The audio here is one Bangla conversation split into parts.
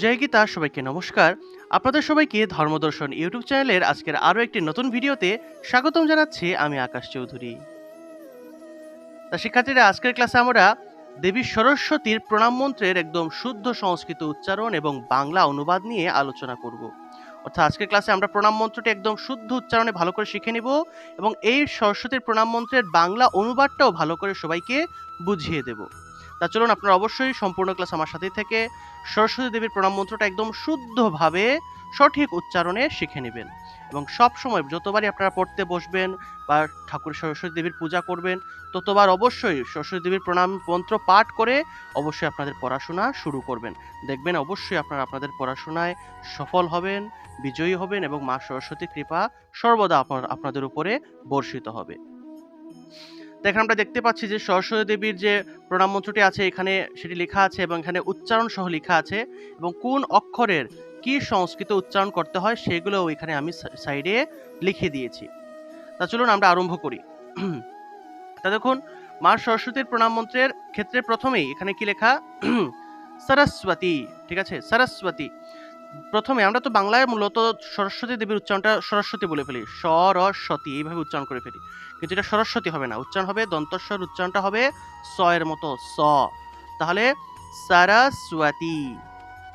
জয় গীতা, সবাইকে নমস্কার। আপনাদের সবাইকে ধর্মদর্শন ইউটিউব চ্যানেলের আজকের আরও একটি নতুন ভিডিওতে স্বাগতম জানাচ্ছি আমি আকাশ চৌধুরী। তা শিক্ষার্থীরা, আজকের ক্লাসে আমরা দেবী সরস্বতীর প্রণাম মন্ত্রের একদম শুদ্ধ সংস্কৃত উচ্চারণ এবং বাংলা অনুবাদ নিয়ে আলোচনা করব। অর্থাৎ আজকের ক্লাসে আমরা প্রণাম মন্ত্রটি একদম শুদ্ধ উচ্চারণে ভালো করে শিখে নিব এবং এই সরস্বতীর প্রণাম মন্ত্রের বাংলা অনুবাদটাও ভালো করে সবাইকে বুঝিয়ে দেব। তা চলুন আপনারা অবশ্যই সম্পূর্ণ ক্লাস আমার সাথেই থেকে সরস্বতী দেবীর প্রণাম মন্ত্রটা একদম শুদ্ধভাবে সঠিক উচ্চারণে শিখে নেবেন। এবং সব সময় যতবারই আপনারা পড়তে বসবেন বা ঠাকুর সরস্বতী দেবীর পূজা করবেন, ততবার অবশ্যই সরস্বতী দেবীর প্রণাম মন্ত্র পাঠ করে অবশ্যই আপনাদের পড়াশোনা শুরু করবেন। দেখবেন অবশ্যই আপনারা আপনাদের পড়াশোনায় সফল হবেন, বিজয়ী হবেন এবং মা সরস্বতী কৃপা সর্বদা আপনার, আপনাদের উপরে বর্ষিত হবে। দেখেন আমরা দেখতে পাচ্ছি যে সরস্বতী দেবীর যে প্রণাম মন্ত্রটি আছে, এখানে সেটি লেখা আছে এবং এখানে উচ্চারণ সহ লেখা আছে এবং কোন অক্ষরের কি সংস্কৃত উচ্চারণ করতে হয় সেগুলো এখানে আমি সাইডে লিখে দিয়েছি। তা চলুন আমরা আরম্ভ করি। তা দেখুন, মা সরস্বতীর প্রণাম মন্ত্রের ক্ষেত্রে প্রথমেই এখানে কি লেখা? সরস্বতী, ঠিক আছে? সরস্বতী। প্রথমে আমরা তো বাংলায় মূলত সরস্বতী দেবীর উচ্চারণটা সরস্বতী বলে ফেলি। সরস্বতী, এইভাবে উচ্চারণ করে ফেলি। কিন্তু এটা সরস্বতী হবে না, উচ্চারণ হবে দন্তস্বর, উচ্চারণটা হবে স এর মতো, স। তাহলে সরস্বতী,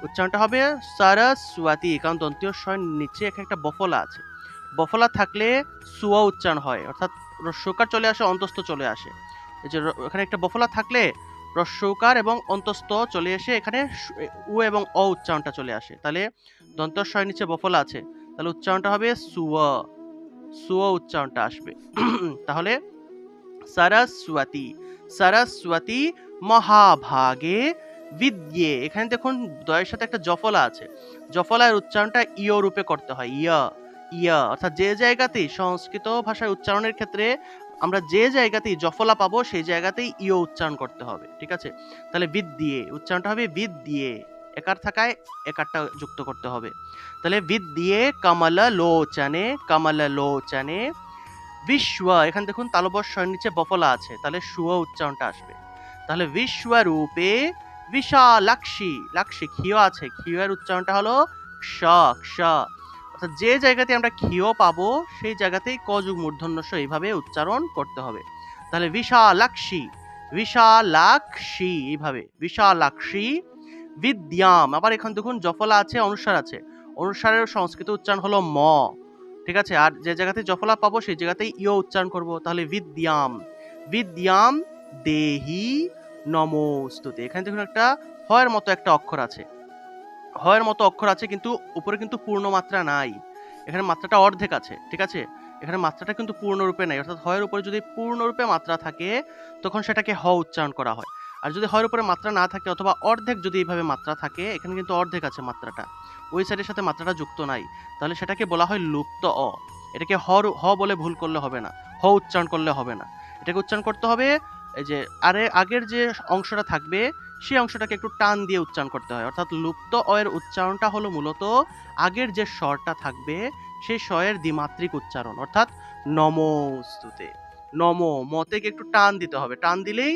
উচ্চারণটা হবে সরস্বতী, কারণ দন্তীয় স্বর নিচে এক একটা বফলা আছে। বফলা থাকলে সুয়া উচ্চারণ হয়, অর্থাৎ রস্যকার চলে আসে, অন্তস্থ চলে আসে। এই যে এখানে একটা বফলা থাকলে রস্যকার এবং অন্তস্থ চলে এসে এখানে উ এবং অ উচ্চারণটা চলে আসে। তাহলে দন্তস্বর নিচে বফলা আছে। তাহলে উচ্চারণটা হবে সুয়া। সুয়া উচ্চারণটা আসবে। তাহলে সরস্বতী সরস্বতী মহাভাগে বিদ্যে। এখানে দেখুন দয়ের সাথে একটা জফলা আছে। জফলার উচ্চারণটা ইয় রূপে করতে হয়। ইয়া ইয়া অর্থাৎ যে জায়গাতেই সংস্কৃত ভাষায় উচ্চারণের ক্ষেত্রে আমরা যে জায়গাতেই জফলা পাবো, সেই জায়গাতেই ইয় উচ্চারণ করতে হবে, ঠিক আছে? তাহলে বিদ দিয়ে, উচ্চারণটা হবে বিদ দিয়ে, একার থাকায় একারটা যুক্ত করতে হবে। তাহলে বিদ্যে কমল লোচনে কমল লোচনে বিশ্ব, এখানে দেখুন তালবস্বর নিচে বফলা আছে, তাহলে সুয় উচ্চারণটা আসবে। তাহলে বিশ্বরূপে বিশালাক্ষী, লাক্ষী, ক্ষীয় আছে, ক্ষীয়ের উচ্চারণটা হলো ক্ষ ক্ষ। অর্থাৎ যে জায়গাতে আমরা ক্ষীয় পাবো, সেই জায়গাতেই কযুগ মূর্ধন্যস্ব এইভাবে উচ্চারণ করতে হবে। তাহলে বিশালাক্ষী বিশালাক্ষী এইভাবে, বিশালাক্ষী বিদ্যাম। আবার এখানে দেখুন, জফলা আছে, অনুসার আছে। অনুসারের সংস্কৃত উচ্চারণ হলো ম। ঠিক আছে? আর যে জায়গাতে জফলা পাবো, সেই জায়গাতেই ইয় উচ্চারণ করব। তাহলে বিদ্যাম। বিদ্যাম দেহি নমস্তুতে। এখানে দেখুন একটা হয়ের মতো একটা অক্ষর আছে। হয়ের মতো অক্ষর আছে, কিন্তু উপরে কিন্তু পূর্ণ মাত্রা নাই। এখানে মাত্রাটা অর্ধেক আছে, ঠিক আছে? এখানে মাত্রাটা কিন্তু পূর্ণরূপে নাই। অর্থাৎ হয়ের উপরে যদি পূর্ণরূপে মাত্রা থাকে, তখন সেটাকে হ উচ্চারণ করা হয়। আর যদি হয়ের উপরে মাত্রা না থাকে, অথবা অর্ধেক যদি এইভাবে মাত্রা থাকে, এখানে কিন্তু অর্ধেক আছে মাত্রাটা। ওই সাইডের সাথে মাত্রাটা যুক্ত নাই। তাহলে সেটাকে বলা হয় লুপ্ত অ। এটাকে হ হ বলে ভুল করলে হবে না। হ উচ্চারণ করলে হবে না। এটাকে উচ্চারণ করতে হবে, এই যে, আরে, আগের যে অংশটা থাকবে সেই অংশটাকে একটু টান দিয়ে উচ্চারণ করতে হয়। অর্থাৎ লুপ্ত অ এর উচ্চারণটা হলো মূলত আগের যে স্বরটা থাকবে সেই স্বরের দ্বিমাত্রিক উচ্চারণ। অর্থাৎ নমস্তুতে নম, মতেকে একটু টান দিতে হবে। টান দিলেই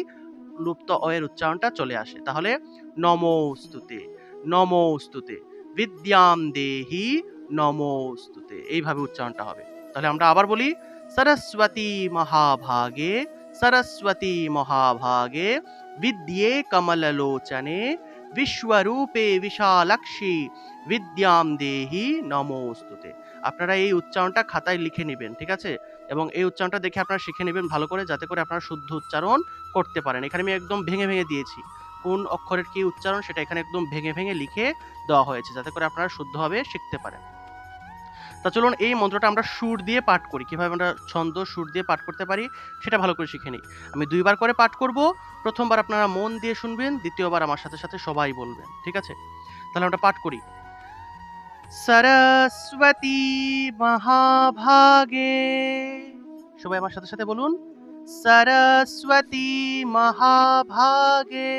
লুপ্ত অ এর উচ্চারণটা চলে আসে। তাহলে নমস্তুতে নমস্তুতে বিদ্যাম দেহি নমস্তুতে এইভাবে উচ্চারণটা হবে। তাহলে আমরা আবার বলি, সরস্বতী মহাভাগে সরস্বতী মহাভাগে বিদ্যে কমললোচনে বিশ্বরূপে বিশালাক্ষী বিদ্যাম দেহি নমস্তুতে আপনারা এই উচ্চারণটা খাতায় লিখে নেবেন, ঠিক আছে? এবং এই উচ্চারণটা দেখে আপনারা শিখে নেবেন ভালো করে, যাতে করে আপনারা শুদ্ধ উচ্চারণ করতে পারেন। এখানে আমি একদম ভেঙে ভেঙে দিয়েছি। কোন অক্ষরের কি উচ্চারণ সেটা এখানে একদম ভেঙে ভেঙে লিখে দেওয়া হয়েছে, যাতে করে আপনারা শুদ্ধভাবে শিখতে পারেন। তা চলুন এই মন্ত্রটা আমরা সুর দিয়ে পাঠ করি কিভাবে আমরা ছন্দ সুর দিয়ে পাঠ করতে পারি সেটা ভালো করে শিখে নিই আমি দুইবার করে পাঠ করব প্রথমবার আপনারা মন দিয়ে শুনবেন দ্বিতীয়বার আমার সাথে সাথে সবাই বলবেন ঠিক আছে তাহলে আমরা পাঠ করি সরস্বতী মহাভাগে সবাই আমার সাথে সাথে বলুন সরস্বতী মহাভাগে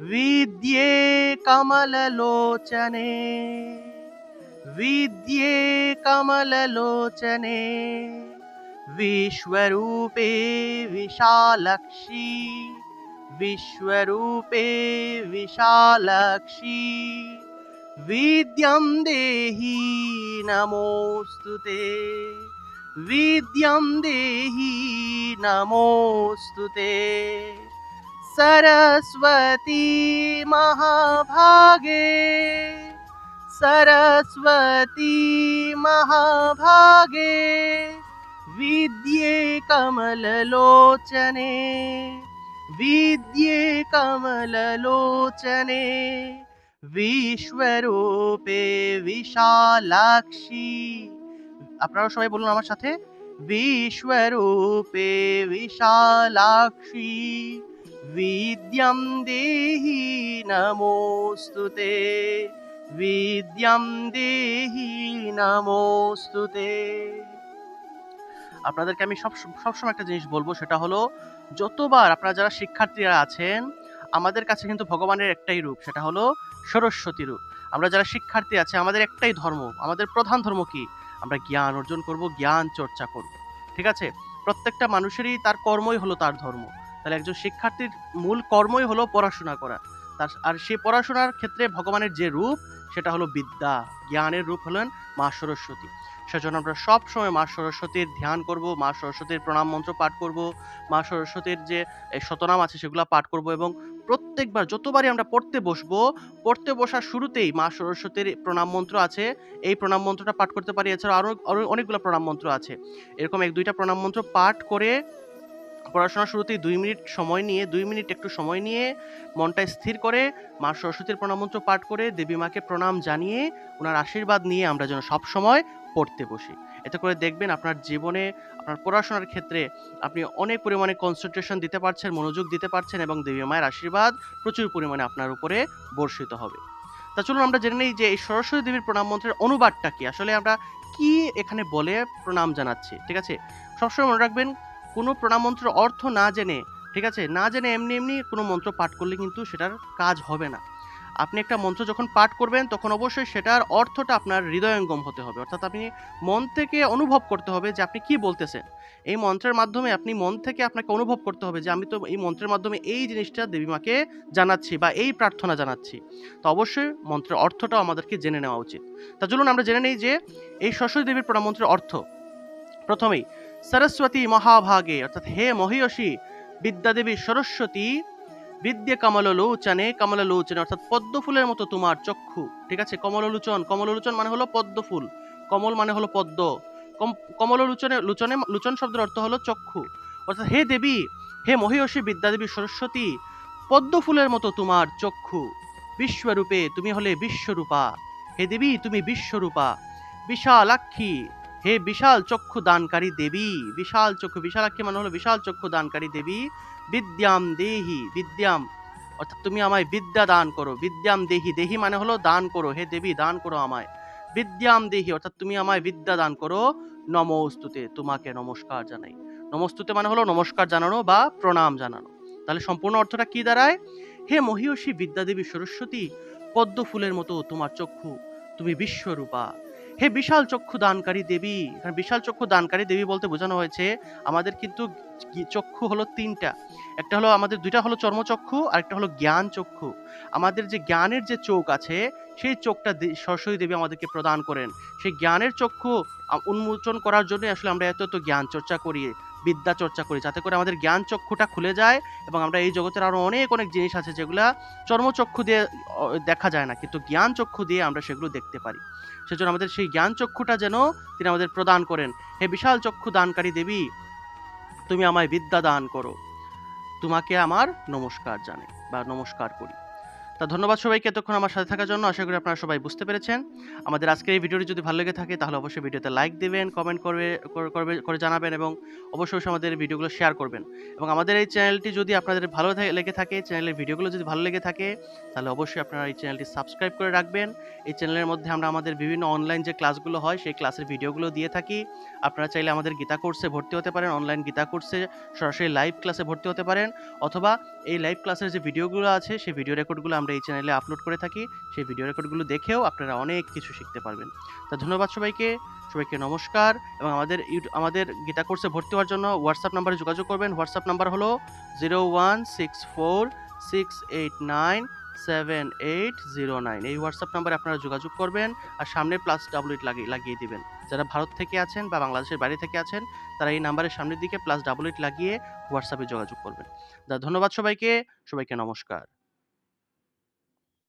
विद्ये कमललोचने विद्ये कमललोचने, विश्वरूपे विशालक्षी, विश्वरूपे विशालाक्षी, विद्यं देहि नमोऽस्तु ते, विद्यं देहि नमोऽस्तु सरस्वती महाभागे सरस्वती महाभागे विद्ये कमललोचने विद्ये कमललोचने বিশ্বরূপে বিশালাক্ষী আপনারা সবাই বলুন আমার সাথে বিশ্বরূপে বিশালাক্ষী বিদ্যাম দেহি নমোস্তুতে বিদ্যাম আপনাদেরকে আমি সব সবসময় একটা জিনিস বলব, সেটা হলো, যতবার আপনারা যারা শিক্ষার্থীরা আছেন, আমাদের কাছে কিন্তু ভগবানের একটাই রূপ, সেটা হলো সরস্বতী রূপ। আমরা যারা শিক্ষার্থী আছে, আমাদের একটাই ধর্ম, আমাদের প্রধান ধর্ম কি? আমরা জ্ঞান অর্জন করব, জ্ঞান চর্চা করব। ঠিক আছে? প্রত্যেকটা মানুষেরই তার কর্মই হলো তার ধর্ম। তাহলে একজন শিক্ষার্থীর মূল কর্মই হলো পড়াশোনা করা। তার আর সেই পড়াশোনার ক্ষেত্রে ভগবানের যে রূপ, সেটা হলো বিদ্যা। জ্ঞানের রূপ হলেন মা সরস্বতী। সেজন্য আমরা সবসময় মা সরস্বতীর ধ্যান করব, মা সরস্বতীর প্রণাম মন্ত্র পাঠ করব, মা সরস্বতীর যে শতনাম আছে সেগুলো পাঠ করব এবং প্রত্যেকবার যতবারই আমরা পড়তে বসবো, পড়তে বসার শুরুতেই মা সরস্বতীর প্রণাম মন্ত্র আছে। এই প্রণাম মন্ত্রটা পাঠ করতে পারি। এছাড়া আরও অনেকগুলো প্রণাম মন্ত্র আছে। এরকম এক দুইটা প্রণাম মন্ত্র পাঠ করে পড়াশোনার শুরুতেই দুই মিনিট সময় নিয়ে, দুই মিনিট একটু সময় নিয়ে মনটা স্থির করে মা সরস্বতীর প্রণাম মন্ত্র পাঠ করে দেবী মাকে প্রণাম জানিয়ে ওনার আশীর্বাদ নিয়ে আমরা যেন সব সময় পড়তে বসি। এতে করে দেখবেন আপনার জীবনে, আপনার পড়াশোনার ক্ষেত্রে আপনি অনেক পরিমাণে কনসেন্ট্রেশন দিতে পারছেন, মনোযোগ দিতে পারছেন এবং দেবী মায়ের আশীর্বাদ প্রচুর পরিমাণে আপনার উপরে বর্ষিত হবে। তা চলুন আমরা জেনে নিই যে এই সরস্বতী দেবীর প্রণাম মন্ত্রের অনুবাদটা কি? আসলে আমরা কি এখানে বলে প্রণাম জানাচ্ছি? ঠিক আছে? সবসময় মনে রাখবেন কোনো প্রণাম মন্ত্রের অর্থ না জেনে, ঠিক আছে? না জেনে এমনি এমনি কোনো মন্ত্র পাঠ করলে কিন্তু সেটার কাজ হবে না। আপনি একটা মন্ত্র যখন পাঠ করবেন, তখন অবশ্যই সেটার অর্থটা আপনার হৃদয়ঙ্গম হতে হবে। অর্থাৎ আপনি মন থেকে অনুভব করতে হবে যে আপনি কি বলতেছেন। এই মন্ত্রের মাধ্যমে আপনি মন থেকে আপনাকে অনুভব করতে হবে যে, আমি তো এই মন্ত্রের মাধ্যমে এই জিনিসটা দেবী মাকে জানাচ্ছি বা এই প্রার্থনা জানাচ্ছি। তো অবশ্যই মন্ত্রের অর্থটাও আমাদেরকে জেনে নেওয়া উচিত। তা চলুন আমরা জেনে নিই যে এই সরস্বতী দেবীর প্রণাম মন্ত্রের অর্থ। প্রথমেই সরস্বতী মহাভাগে, অর্থাৎ হে মহিয়সী, বিদ্যাদেবী সরস্বতী বিদ্যে কমললোচনে কমললোচনে অর্থাৎ পদ্ম ফুলের মতো তোমার চক্ষু, ঠিক আছে? কমললোচন কমললোচন মানে হলো পদ্ম ফুল কমল মানে হলো পদ্ম কমললোচনে, লোচনে, লোচন শব্দের অর্থ হলো চক্ষু, অর্থাৎ হে দেবী, হে মহিয়সী, বিদ্যাদেবী সরস্বতী পদ্ম ফুলের মতো তোমার চক্ষু, বিশ্বরূপে তুমি হলে বিশ্বরূপা, হে দেবী তুমি বিশ্বরূপা, বিশালাক্ষী হে বিশাল চক্ষু দানকারী দেবী, বিশাল চক্ষু, বিশালাক্ষী মানে হলো বিশাল চক্ষু দানকারী দেবী, বিদ্যাম দেহি, বিদ্যাম। অর্থাৎ তুমি আমায় বিদ্যা দান করো, বিদ্যাম দেহি দেহি মানে হলো দান করো, হে দেবী, দান করো আমায়। বিদ্যাম দেহি, অর্থাৎ তুমি আমায় বিদ্যা দান করো, নমস্তুতে, তোমাকে নমস্কার জানাই। নমস্তুতে মানে হলো নমস্কার জানানো বা প্রণাম জানানো। তাহলে সম্পূর্ণ অর্থটা কি দাঁড়ায়? হে মহিয়সী বিদ্যাদেবী সরস্বতী, পদ্ম ফুলের মতো তোমার চক্ষু, তুমি বিশ্বরূপা। হে বিশাল চক্ষু দানকারী দেবী। এখানে বিশাল চক্ষু দানকারী দেবী বলতে বোঝানো হয়েছে, আমাদের কিন্তু চক্ষু হলো তিনটা। একটা হলো আমাদের, দুইটা হলো চর্মচক্ষু আর একটা হলো জ্ঞান চক্ষু। আমাদের যে জ্ঞানের যে চোখ আছে, সেই চোখটা সরস্বতী দেবী আমাদেরকে প্রদান করেন। সেই জ্ঞানের চক্ষু উন্মোচন করার জন্য আসলে আমরা এত এত জ্ঞান চর্চা করি। বিদ্যা চর্চা করি, যাতে করে আমাদের জ্ঞান চক্ষুটা খুলে যায় এবং আমরা এই জগতের আরও অনেক অনেক জিনিস আছে যেগুলা চর্মচক্ষু দিয়ে দেখা যায় না, কিন্তু জ্ঞান চক্ষু দিয়ে আমরা সেগুলো দেখতে পারি। সেজন্য আমাদের সেই জ্ঞান চক্ষুটা যেন তিনি আমাদের প্রদান করেন। হে বিশাল চক্ষু দানকারী দেবী, তুমি আমায় বিদ্যা দান করো। তোমাকে আমার নমস্কার জানে বা নমস্কার করি। তা ধন্যবাদ সবাইকে এতক্ষণ আমার সাথে থাকার জন্য। আশা করি আপনারা সবাই বুঝতে পেরেছেন। আমাদের আজকের এই ভিডিওটি যদি ভালো লেগে থাকে, তাহলে অবশ্যই ভিডিওতে লাইক দেবেন কমেন্ট করবে করবে, করে জানাবেন এবং অবশ্যই আমাদের ভিডিওগুলো শেয়ার করবেন। এবং আমাদের এই চ্যানেলটি যদি আপনাদের ভালো লেগে থাকে চ্যানেলের ভিডিওগুলো যদি ভালো লেগে থাকে, তাহলে অবশ্যই আপনারা এই চ্যানেলটি সাবস্ক্রাইব করে রাখবেন। এই চ্যানেলের মধ্যে আমরা আমাদের বিভিন্ন অনলাইন যে ক্লাসগুলো হয়, সেই ক্লাসের ভিডিওগুলো দিয়ে থাকি। আপনারা চাইলে আমাদের গীতা কোর্সে ভর্তি হতে পারেন অনলাইন গীতা কোর্সে সরাসরি লাইভ ক্লাসে ভর্তি হতে পারেন। অথবা এই লাইভ ক্লাসের যে ভিডিওগুলো আছে, সেই ভিডিও রেকর্ডগুলো আমরা এই চ্যানেলে আপলোড করে থাকি, সেই ভিডিও রেকর্ডগুলো দেখেও আপনারা অনেক কিছু শিখতে পারবেন। তা ধন্যবাদ সবাইকে সবাইকে নমস্কার এবং আমাদের আমাদের গীতা কোর্সে ভর্তি হওয়ার জন্য হোয়াটসঅ্যাপ নাম্বারে যোগাযোগ করবেন। হোয়াটসঅ্যাপ নাম্বার হলো zero one six four six eight nine seven eight zero nine এই হোয়াটসঅ্যাপ নাম্বারে আপনারা যোগাযোগ করবেন আর সামনে প্লাস ডাবল এইট লাগিয়ে লাগিয়ে দিবেন। যারা ভারত থেকে আছেন বা বাংলাদেশের বাইরে থেকে আছেন, তারা এই নাম্বারের সামনের দিকে প্লাস ডাবল এইট লাগিয়ে হোয়াটসঅ্যাপে যোগাযোগ করবেন। তা ধন্যবাদ সবাইকে সবাইকে নমস্কার।